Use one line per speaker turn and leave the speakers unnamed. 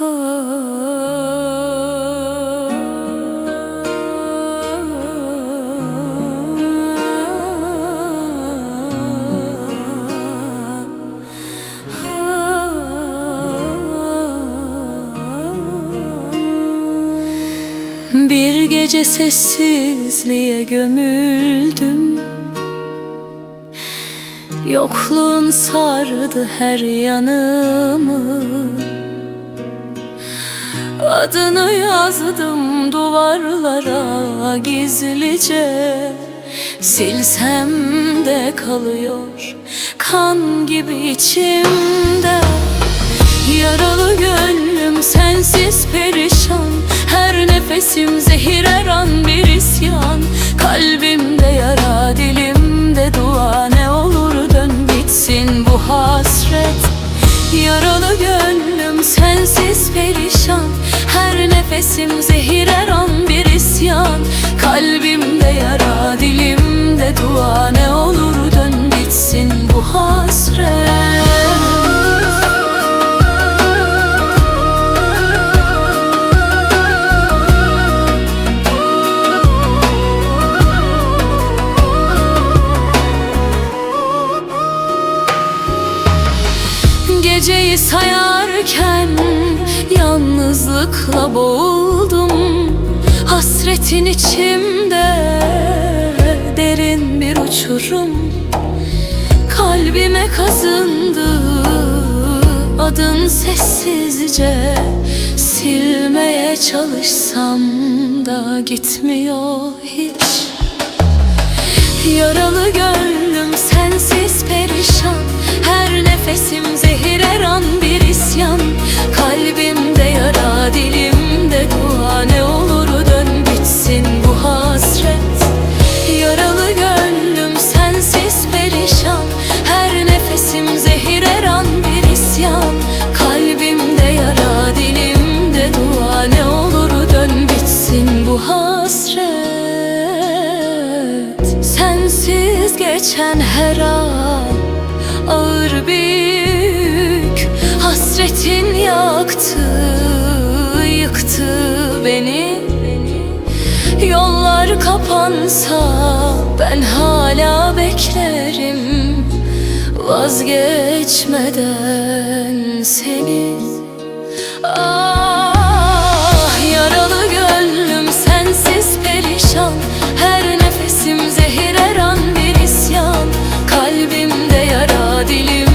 Bir gece sessizliğe gömüldüm. Yokluğun sardı her yanımı Adını yazdım duvarlara gizlice. Silsem de kalıyor kan gibi içimde. Yaralı gönlüm sensiz perişan. Her nefesim zehir her an bir isyan. Kalbimde yara dilimde dua. Ne olur dön bitsin bu hasret Yaralı gönlüm sensiz perişan. Her nefesim zehir her an bir isyan. Kalbimde yara dilimde Geceyi sayarken yalnızlıkla boğuldum. Hasretin içimde derin bir uçurum. Kalbime kazındı adın sessizce. Silmeye çalışsam da gitmiyor hiç. Yaralı gönlüm sensiz perişan. Her nefesim Sensiz geçen her an ağır bir Hasretin yaktı, yıktı beni. Yollar kapansa ben hala beklerim Vazgeçmeden seni. Ah you